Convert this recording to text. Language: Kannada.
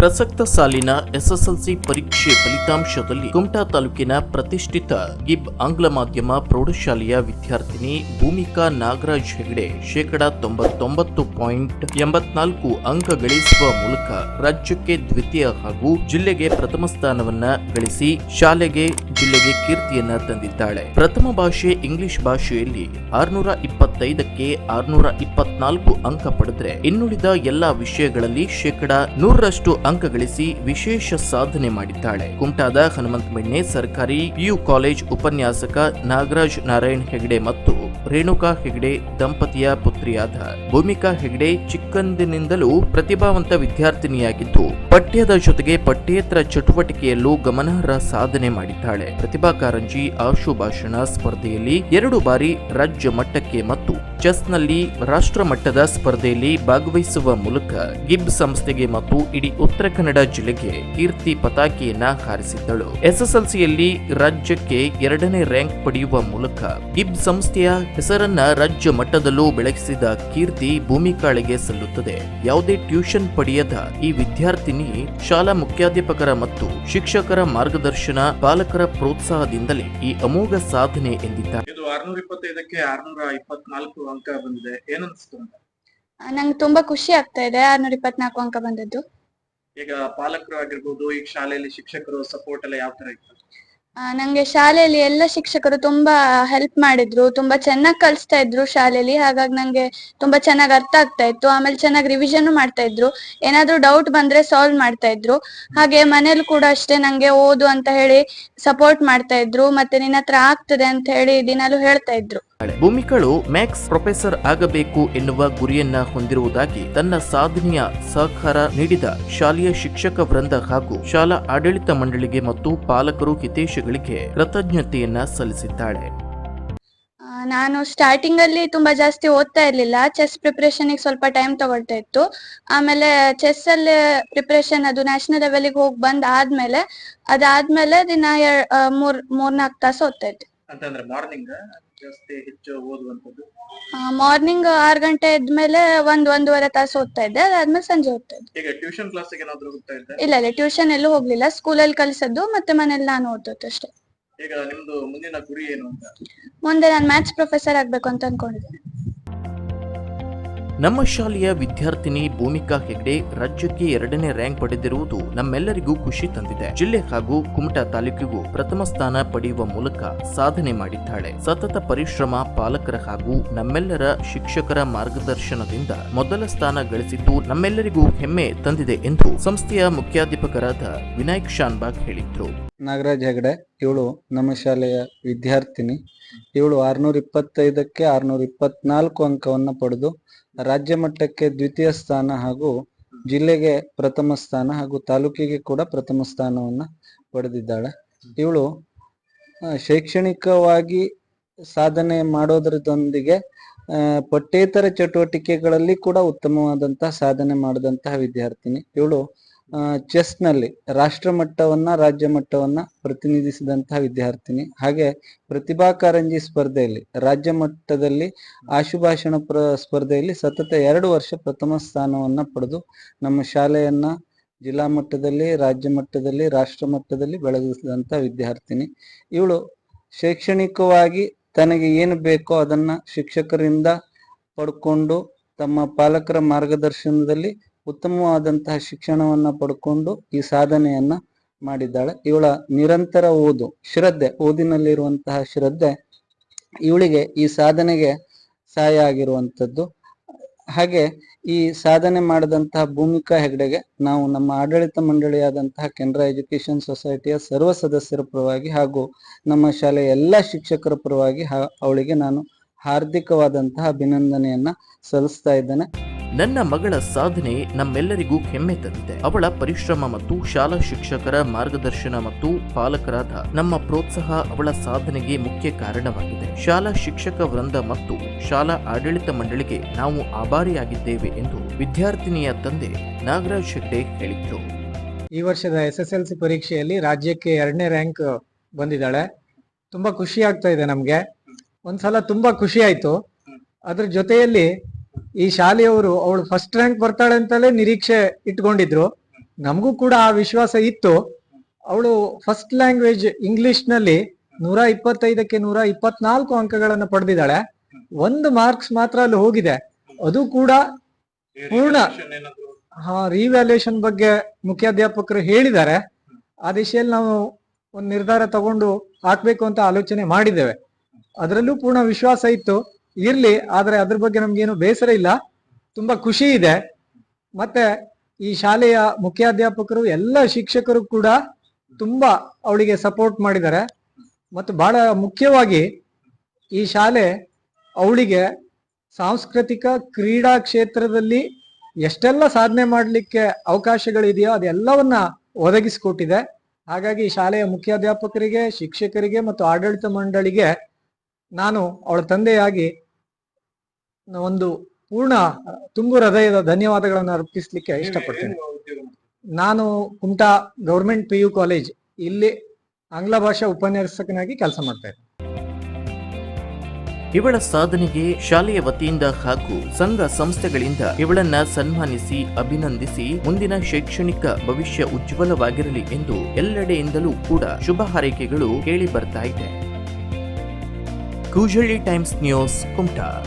ಪ್ರಸಕ್ತ ಸಾಲಿನ ಎಸ್ಎಸ್ಎಲ್ಸಿ ಪರೀಕ್ಷೆ ಫಲಿತಾಂಶದಲ್ಲಿ ಕುಮಟಾ ತಾಲೂಕಿನ ಪ್ರತಿಷ್ಠಿತ ಗಿಬ್ ಆಂಗ್ಲ ಮಾಧ್ಯಮ ಪ್ರೌಢಶಾಲೆಯ ವಿದ್ಯಾರ್ಥಿನಿ ಭೂಮಿಕಾ ನಾಗರಾಜ್ ಹೆಗಡೆ ಶೇಕಡಾ ತೊಂಬತ್ತೊಂಬತ್ತು ಪಾಯಿಂಟ್ ಎಂಬತ್ನಾಲ್ಕು ಅಂಕ ಗಳಿಸುವ ಮೂಲಕ ರಾಜ್ಯಕ್ಕೆ ದ್ವಿತೀಯ ಹಾಗೂ ಜಿಲ್ಲೆಗೆ ಪ್ರಥಮ ಸ್ಥಾನವನ್ನ ಗಳಿಸಿ ಶಾಲೆಗೆ, ಜಿಲ್ಲೆಗೆ ಕೀರ್ತಿಯನ್ನ ತಂದಿದ್ದಾಳೆ. ಪ್ರಥಮ ಭಾಷೆ ಇಂಗ್ಲಿಷ್ ಭಾಷೆಯಲ್ಲಿ ಆರ್ನೂರ ಇಪ್ಪತ್ತೈದಕ್ಕೆ ಆರ್ನೂರ ಇಪ್ಪತ್ನಾಲ್ಕು ಅಂಕ ಪಡೆದ್ರೆ ಇನ್ನುಳಿದ ಎಲ್ಲಾ ವಿಷಯಗಳಲ್ಲಿ ಶೇಕಡಾ ನೂರರಷ್ಟು ಅಂಕ ಗಳಿಸಿ ವಿಶೇಷ ಸಾಧನೆ ಮಾಡಿದ್ದಾಳೆ. ಕುಮಟಾದ ಹನುಮಂತ ಬೆಣ್ಣೆ ಸರ್ಕಾರಿ ಪಿಯು ಕಾಲೇಜ್ ಉಪನ್ಯಾಸಕ ನಾಗರಾಜ್ ನಾರಾಯಣ್ ಹೆಗಡೆ ಮತ್ತು ರೇಣುಕಾ ಹೆಗ್ಡೆ ದಂಪತಿಯ ಪುತ್ರಿಯಾದ ಭೂಮಿಕಾ ಹೆಗ್ಡೆ ಚಿಕ್ಕಂದಿನಿಂದಲೂ ಪ್ರತಿಭಾವಂತ ವಿದ್ಯಾರ್ಥಿನಿಯಾಗಿದ್ದು, ಪಠ್ಯದ ಜೊತೆಗೆ ಪಠ್ಯೇತರ ಚಟುವಟಿಕೆಯಲ್ಲೂ ಗಮನಾರ್ಹ ಸಾಧನೆ ಮಾಡಿದ್ದಾಳೆ. ಪ್ರತಿಭಾ ಕಾರಂಜಿ ಆಶುಭಾಷಣ ಸ್ಪರ್ಧೆಯಲ್ಲಿ ಎರಡು ಬಾರಿ ರಾಜ್ಯ ಮಟ್ಟಕ್ಕೆ ಮತ್ತು ಚೆಸ್ನಲ್ಲಿ ರಾಷ್ಟ್ರ ಮಟ್ಟದ ಸ್ಪರ್ಧೆಯಲ್ಲಿ ಭಾಗವಹಿಸುವ ಮೂಲಕ ಗಿಬ್ ಸಂಸ್ಥೆಗೆ ಮತ್ತು ಇಡೀ ಉತ್ತರ ಕನ್ನಡ ಜಿಲ್ಲೆಗೆ ಕೀರ್ತಿ ಪತಾಕೆಯನ್ನ ಹಾರಿಸಿದ್ದಳು. ಎಸ್ಎಸ್ಎಲ್ಸಿಯಲ್ಲಿ ರಾಜ್ಯಕ್ಕೆ ಎರಡನೇ ರ್ಯಾಂಕ್ ಪಡೆಯುವ ಮೂಲಕ ಗಿಬ್ ಸಂಸ್ಥೆಯ ಹೆಸರನ್ನ ರಾಜ್ಯ ಮಟ್ಟದಲ್ಲೂ ಬೆಳಗಿಸಿದ ಕೀರ್ತಿ ಭೂಮಿಕಾಳಿಗೆ ಸಲ್ಲುತ್ತದೆ. ಯಾವುದೇ ಟ್ಯೂಷನ್ ಪಡೆಯದ ಈ ವಿದ್ಯಾರ್ಥಿನಿ ಶಾಲಾ ಮುಖ್ಯಾಧ್ಯಾಪಕರ ಮತ್ತು ಶಿಕ್ಷಕರ ಮಾರ್ಗದರ್ಶನ ಪಾಲಕರ ಪ್ರೋತ್ಸಾಹದಿಂದಲೇ ಈ ಅಮೋಘ ಸಾಧನೆ ಎಂದಿದ್ದಾರೆ. ಇದು ಆರ್ನೂರ ಇಪ್ಪತ್ತೈದಕ್ಕೆ ಆರ್ನೂರ ಇಪ್ಪತ್ನಾಲ್ಕು ಅಂಕ ಬಂದಿದೆ ಏನನ್ಸ್ತು ನಂಗೆ ತುಂಬಾ ಖುಷಿ ಆಗ್ತಾ ಇದೆ ಆರ್ನೂರ ಇಪ್ಪತ್ನಾಲ್ಕು ಅಂಕ ಬಂದದ್ದು. ಈಗ ಪಾಲಕರು ಆಗಿರ್ಬೋದು ಈಗ ಶಾಲೆಯಲ್ಲಿ ಶಿಕ್ಷಕರು ಸಪೋರ್ಟ್ ಎಲ್ಲ ಯಾವ ತರ ಇತ್ತು? ಆ, ನಂಗೆ ಶಾಲೆಯಲ್ಲಿ ಎಲ್ಲ ಶಿಕ್ಷಕರು ತುಂಬಾ ಹೆಲ್ಪ್ ಮಾಡಿದ್ರು ತುಂಬಾ ಚೆನ್ನಾಗಿ ಕಲಿಸ್ತಾ ಇದ್ರು ಶಾಲೆಯಲ್ಲಿ ಹಾಗಾಗಿ ನಂಗೆ ತುಂಬಾ ಚೆನ್ನಾಗಿ ಅರ್ಥ ಆಗ್ತಾ ಇತ್ತು. ಆಮೇಲೆ ಚೆನ್ನಾಗಿ ರಿವಿಷನ್ ಮಾಡ್ತಾ ಇದ್ರು. ಏನಾದ್ರೂ ಡೌಟ್ ಬಂದ್ರೆ ಸಾಲ್ವ್ ಮಾಡ್ತಾ ಇದ್ರು. ಹಾಗೆ ಮನೇಲಿ ಕೂಡ ಅಷ್ಟೇ ನಂಗೆ ಓದು ಅಂತ ಹೇಳಿ ಸಪೋರ್ಟ್ ಮಾಡ್ತಾ ಇದ್ರು. ಮತ್ತೆ ನಿನ್ನ ಹತ್ರ ಆಗ್ತದೆ ಅಂತ ಹೇಳಿ ದಿನಾಲು ಹೇಳ್ತಾ ಇದ್ರು. ಭೂಮಿಕಳು ಮ್ಯಾಕ್ಸ್ ಪ್ರೊಫೆಸರ್ ಆಗಬೇಕು ಎನ್ನುವ ಗುರಿಯನ್ನ ಹೊಂದಿರುವುದಾಗಿ ತನ್ನ ಸಾಧನೆಯ ಸಹಕಾರ ನೀಡಿದ ಶಾಲೆಯ ಶಿಕ್ಷಕ ವೃಂದ ಹಾಗೂ ಶಾಲಾ ಆಡಳಿತ ಮಂಡಳಿಗೆ ಮತ್ತು ಪಾಲಕರು ಹಿತೇಶಗಳಿಗೆ ಕೃತಜ್ಞತೆಯನ್ನ ಸಲ್ಲಿಸಿದ್ದಾಳೆ. ಆ, ನಾನು ಸ್ಟಾರ್ಟಿಂಗ್ ಅಲ್ಲಿ ತುಂಬಾ ಜಾಸ್ತಿ ಓದ್ತಾ ಇರ್ಲಿಲ್ಲ. ಚೆಸ್ ಪ್ರಿಪ್ರೇಷನ್ ಸ್ವಲ್ಪ ಟೈಮ್ ತಗೊಳ್ತಾ ಇತ್ತು. ಆಮೇಲೆ ಚೆಸ್ ಅಲ್ಲಿ ಪ್ರಿಪ್ರೇಷನ್ ಅದು ನ್ಯಾಷನಲ್ ಲೆವೆಲ್ಗೆ ಹೋಗಿ ಬಂದ್ ಆದ್ಮೇಲೆ ಅದಾದ್ಮೇಲೆ ದಿನ ಮೂರ್ ಮೂರ್ನಾಲ್ಕು ತಾಸು ಓದ್ತಾ ಇತ್ತು ಅಂತಂದ್ರೆ ಮಾರ್ನಿಂಗ್ ಜಾಸ್ತಿ ಹೆಚ್ಚು ಓದುವಂತದ್ದು ಮಾರ್ನಿಂಗ್ ಆರ್ ಗಂಟೆ ಇದ್ಮೇಲೆ ಒಂದ್ ಒಂದೂವರೆ ತಾಸು ಓದ್ತಾ ಇದ್ದೆ ಅದಾದ್ಮೇಲೆ ಸಂಜೆ ಓದ್ತಾ ಇದ್ದೆ. ಈಗ ಟ್ಯೂಷನ್ ಕ್ಲಾಸಿಗೆ ಏನಾದ್ರು ಹೋಗ್ತಾ ಇದ್ದೆ? ಇಲ್ಲ ಇಲ್ಲ ಟ್ಯೂಷನ್ ಎಲ್ಲೂ ಹೋಗ್ಲಿಲ್ಲ ಸ್ಕೂಲಲ್ಲಿ ಕಲಿಸದ್ದು ಮತ್ತೆ ಮನೇಲಿ ನಾನು ಓದೋದು ಅಷ್ಟೇ. ಈಗ ನಿಮ್ದು ಮುಂದಿನ ಗುರಿ ಏನು ಅಂತ? ಮುಂದೆ ನಾನು ಮ್ಯಾಥ್ಸ್ ಪ್ರೊಫೆಸರ್ ಆಗ್ಬೇಕು ಅಂತ ಅನ್ಕೊಂಡಿದ್ದೀನಿ. ನಮ್ಮ ಶಾಲೆಯ ವಿದ್ಯಾರ್ಥಿನಿ ಭೂಮಿಕಾ ಹೆಗ್ಡೆ ರಾಜ್ಯಕ್ಕೆ ಎರಡನೇ ರ್ಯಾಂಕ್ ಪಡೆದಿರುವುದು ನಮ್ಮೆಲ್ಲರಿಗೂ ಖುಷಿ ತಂದಿದೆ. ಜಿಲ್ಲೆ ಹಾಗೂ ಕುಮಟಾ ತಾಲೂಕಿಗೂ ಪ್ರಥಮ ಸ್ಥಾನ ಪಡೆಯುವ ಮೂಲಕ ಸಾಧನೆ ಮಾಡಿದ್ದಾಳೆ. ಸತತ ಪರಿಶ್ರಮ ಪಾಲಕರ ಹಾಗೂ ನಮ್ಮೆಲ್ಲರ ಶಿಕ್ಷಕರ ಮಾರ್ಗದರ್ಶನದಿಂದ ಮೊದಲ ಸ್ಥಾನ ಗಳಿಸಿದ್ದು ನಮ್ಮೆಲ್ಲರಿಗೂ ಹೆಮ್ಮೆ ತಂದಿದೆ ಎಂದು ಸಂಸ್ಥೆಯ ಮುಖ್ಯಾಧ್ಯಾಪಕರಾದ ವಿನಾಯಕ್ ಶಾನ್ಬಾಗ್ ಹೇಳಿದ್ರು. ನಾಗರಾಜ್ ಹೆಗಡೆ, ಇವಳು ನಮ್ಮ ಶಾಲೆಯ ವಿದ್ಯಾರ್ಥಿನಿ. ಇವಳು ಆರ್ನೂರ ಇಪ್ಪತ್ತೈದಕ್ಕೆ ಆರ್ನೂರ ಇಪ್ಪತ್ನಾಲ್ಕು ಅಂಕವನ್ನು ಪಡೆದು ರಾಜ್ಯ ಮಟ್ಟಕ್ಕೆ ದ್ವಿತೀಯ ಸ್ಥಾನ ಹಾಗೂ ಜಿಲ್ಲೆಗೆ ಪ್ರಥಮ ಸ್ಥಾನ ಹಾಗೂ ತಾಲೂಕಿಗೆ ಕೂಡ ಪ್ರಥಮ ಸ್ಥಾನವನ್ನು ಪಡೆದಿದ್ದಾಳೆ. ಇವಳು ಶೈಕ್ಷಣಿಕವಾಗಿ ಸಾಧನೆ ಮಾಡೋದ್ರದೊಂದಿಗೆ ಪಠ್ಯೇತರ ಚಟುವಟಿಕೆಗಳಲ್ಲಿ ಕೂಡ ಉತ್ತಮವಾದಂತಹ ಸಾಧನೆ ಮಾಡಿದಂತಹ ವಿದ್ಯಾರ್ಥಿನಿ. ಇವಳು ಚೆಸ್ನಲ್ಲಿ ರಾಷ್ಟ್ರ ಮಟ್ಟವನ್ನ ರಾಜ್ಯ ಮಟ್ಟವನ್ನ ಪ್ರತಿನಿಧಿಸಿದಂತಹ ವಿದ್ಯಾರ್ಥಿನಿ. ಹಾಗೆ ಪ್ರತಿಭಾ ಕಾರಂಜಿ ಸ್ಪರ್ಧೆಯಲ್ಲಿ ರಾಜ್ಯ ಮಟ್ಟದಲ್ಲಿ ಆಶುಭಾಷಣ ಪ್ರ, ಸ್ಪರ್ಧೆಯಲ್ಲಿ ಸತತ ಎರಡು ವರ್ಷ ಪ್ರಥಮ ಸ್ಥಾನವನ್ನ ಪಡೆದು ನಮ್ಮ ಶಾಲೆಯನ್ನ ಜಿಲ್ಲಾ ಮಟ್ಟದಲ್ಲಿ ರಾಜ್ಯ ಮಟ್ಟದಲ್ಲಿ ರಾಷ್ಟ್ರ ಮಟ್ಟದಲ್ಲಿ ಬೆಳಗಿಸಿದಂತ ವಿದ್ಯಾರ್ಥಿನಿ. ಇವಳು ಶೈಕ್ಷಣಿಕವಾಗಿ ತನಗೆ ಏನು ಬೇಕೋ ಅದನ್ನ ಶಿಕ್ಷಕರಿಂದ ಪಡ್ಕೊಂಡು ತಮ್ಮ ಪಾಲಕರ ಮಾರ್ಗದರ್ಶನದಲ್ಲಿ ಉತ್ತಮವಾದಂತಹ ಶಿಕ್ಷಣವನ್ನ ಪಡ್ಕೊಂಡು ಈ ಸಾಧನೆಯನ್ನ ಮಾಡಿದ್ದಾಳೆ. ಇವಳ ನಿರಂತರ ಓದು, ಶ್ರದ್ಧೆ, ಓದಿನಲ್ಲಿರುವಂತಹ ಶ್ರದ್ಧೆ ಇವಳಿಗೆ ಈ ಸಾಧನೆಗೆ ಸಹಾಯ ಆಗಿರುವಂಥದ್ದು. ಹಾಗೆ ಈ ಸಾಧನೆ ಮಾಡಿದಂತಹ ಭೂಮಿಕಾ ಹೆಗ್ಡೆಗೆ ನಾವು ನಮ್ಮ ಆಡಳಿತ ಮಂಡಳಿಯಾದಂತಹ ಕೆನರಾ ಎಜುಕೇಶನ್ ಸೊಸೈಟಿಯ ಸರ್ವ ಸದಸ್ಯರ ಪರವಾಗಿ ಹಾಗೂ ನಮ್ಮ ಶಾಲೆಯ ಎಲ್ಲ ಶಿಕ್ಷಕರ ಪರವಾಗಿ ಅವಳಿಗೆ ನಾನು ಹಾರ್ದಿಕವಾದಂತಹ ಅಭಿನಂದನೆಯನ್ನ ಸಲ್ಲಿಸ್ತಾ ಇದ್ದೇನೆ. ನನ್ನ ಮಗಳ ಸಾಧನೆ ನಮ್ಮೆಲ್ಲರಿಗೂ ಹೆಮ್ಮೆ ತಂದಿದೆ. ಅವಳ ಪರಿಶ್ರಮ ಮತ್ತು ಶಾಲಾ ಶಿಕ್ಷಕರ ಮಾರ್ಗದರ್ಶನ ಮತ್ತು ಪಾಲಕರಾದ ನಮ್ಮ ಪ್ರೋತ್ಸಾಹ ಅವಳ ಸಾಧನೆಗೆ ಮುಖ್ಯ ಕಾರಣವಾಗಿದೆ. ಶಾಲಾ ಶಿಕ್ಷಕ ವೃಂದ ಮತ್ತು ಶಾಲಾ ಆಡಳಿತ ಮಂಡಳಿಗೆ ನಾವು ಆಭಾರಿಯಾಗಿದ್ದೇವೆ ಎಂದು ವಿದ್ಯಾರ್ಥಿನಿಯ ತಂದೆ ನಾಗರಾಜ್ ಹೆಗ್ಡೆ ಹೇಳಿದರು. ಈ ವರ್ಷದ ಎಸ್ ಎಸ್ ಎಲ್ ಸಿ ಪರೀಕ್ಷೆಯಲ್ಲಿ ರಾಜ್ಯಕ್ಕೆ ಎರಡನೇ ರ್ಯಾಂಕ್ ಬಂದಿದ್ದಾಳೆ. ತುಂಬಾ ಖುಷಿ ಆಗ್ತಾ ಇದೆ ನಮ್ಗೆ. ಒಂದ್ಸಲ ತುಂಬಾ ಖುಷಿ ಆಯ್ತು. ಅದ್ರ ಜೊತೆಯಲ್ಲಿ ಈ ಶಾಲೆಯವರು ಅವಳು ಫಸ್ಟ್ ರ್ಯಾಂಕ್ ಬರ್ತಾಳೆ ಅಂತಲೇ ನಿರೀಕ್ಷೆ ಇಟ್ಕೊಂಡಿದ್ರು. ನಮಗೂ ಕೂಡ ಆ ವಿಶ್ವಾಸ ಇತ್ತು. ಅವಳು ಫಸ್ಟ್ ಲ್ಯಾಂಗ್ವೇಜ್ ಇಂಗ್ಲಿಷ್ನಲ್ಲಿ ನೂರ ಇಪ್ಪತ್ತೈದಕ್ಕೆ ನೂರ ಇಪ್ಪತ್ನಾಲ್ಕು ಅಂಕಗಳನ್ನು ಪಡೆದಿದ್ದಾಳೆ. ಒಂದು ಮಾರ್ಕ್ಸ್ ಮಾತ್ರ ಅಲ್ಲಿ ಹೋಗಿದೆ. ಅದು ಕೂಡ ಪೂರ್ಣ ಹಾ ರಿವ್ಯಾಲ್ಯೂಯೇಷನ್ ಬಗ್ಗೆ ಮುಖ್ಯಾಧ್ಯಾಪಕರು ಹೇಳಿದ್ದಾರೆ. ಆ ದಿಶೆಯಲ್ಲಿ ನಾವು ಒಂದು ನಿರ್ಧಾರ ತಗೊಂಡು ಹಾಕ್ಬೇಕು ಅಂತ ಆಲೋಚನೆ ಮಾಡಿದ್ದೇವೆ. ಅದರಲ್ಲೂ ಪೂರ್ಣ ವಿಶ್ವಾಸ ಇತ್ತು. ಇರ್ಲಿ, ಆದ್ರೆ ಅದ್ರ ಬಗ್ಗೆ ನಮ್ಗೇನು ಬೇಸರ ಇಲ್ಲ. ತುಂಬಾ ಖುಷಿ ಇದೆ. ಮತ್ತೆ ಈ ಶಾಲೆಯ ಮುಖ್ಯಾಧ್ಯಾಪಕರು, ಎಲ್ಲ ಶಿಕ್ಷಕರು ಕೂಡ ತುಂಬಾ ಅವಳಿಗೆ ಸಪೋರ್ಟ್ ಮಾಡಿದ್ದಾರೆ. ಮತ್ತು ಬಹಳ ಮುಖ್ಯವಾಗಿ ಈ ಶಾಲೆ ಅವಳಿಗೆ ಸಾಂಸ್ಕೃತಿಕ ಕ್ರೀಡಾ ಕ್ಷೇತ್ರದಲ್ಲಿ ಎಷ್ಟೆಲ್ಲ ಸಾಧನೆ ಮಾಡಲಿಕ್ಕೆ ಅವಕಾಶಗಳಿದೆಯೋ ಅದೆಲ್ಲವನ್ನ ಒದಗಿಸಿಕೊಟ್ಟಿದೆ. ಹಾಗಾಗಿ ಶಾಲೆಯ ಮುಖ್ಯಾಧ್ಯಾಪಕರಿಗೆ, ಶಿಕ್ಷಕರಿಗೆ ಮತ್ತು ಆಡಳಿತ ಮಂಡಳಿಗೆ ನಾನು ಅವಳ ತಂದೆಯಾಗಿ ಒಂದು ಪೂರ್ಣ ತುಂಬು ಹೃದಯದ ಧನ್ಯವಾದಗಳನ್ನು ಅರ್ಪಿಸಲಿಕ್ಕೆ ಇಷ್ಟಪಡ್ತೇನೆ. ನಾನು Kumta government P U college ಇಲ್ಲಿ ಆಂಗ್ಲ ಭಾಷಾ ಉಪನ್ಯಾಸಕನಾಗಿ ಕೆಲಸ ಮಾಡ್ತಾ ಇದ್ದೇನೆ ಇವಳ ಸಾಧನೆಗೆ ಶಾಲೆಯ ವತಿಯಿಂದ ಹಾಗೂ ಸಂಘ ಸಂಸ್ಥೆಗಳಿಂದ ಇವಳನ್ನ ಸನ್ಮಾನಿಸಿ ಅಭಿನಂದಿಸಿ ಮುಂದಿನ ಶೈಕ್ಷಣಿಕ ಭವಿಷ್ಯ ಉಜ್ವಲವಾಗಿರಲಿ ಎಂದು ಎಲ್ಲೆಡೆಯಿಂದಲೂ ಕೂಡ ಶುಭ ಹಾರೈಕೆಗಳು ಕೇಳಿ ಬರ್ತಾ ಇದೆ. Kujalli Times News Kumta.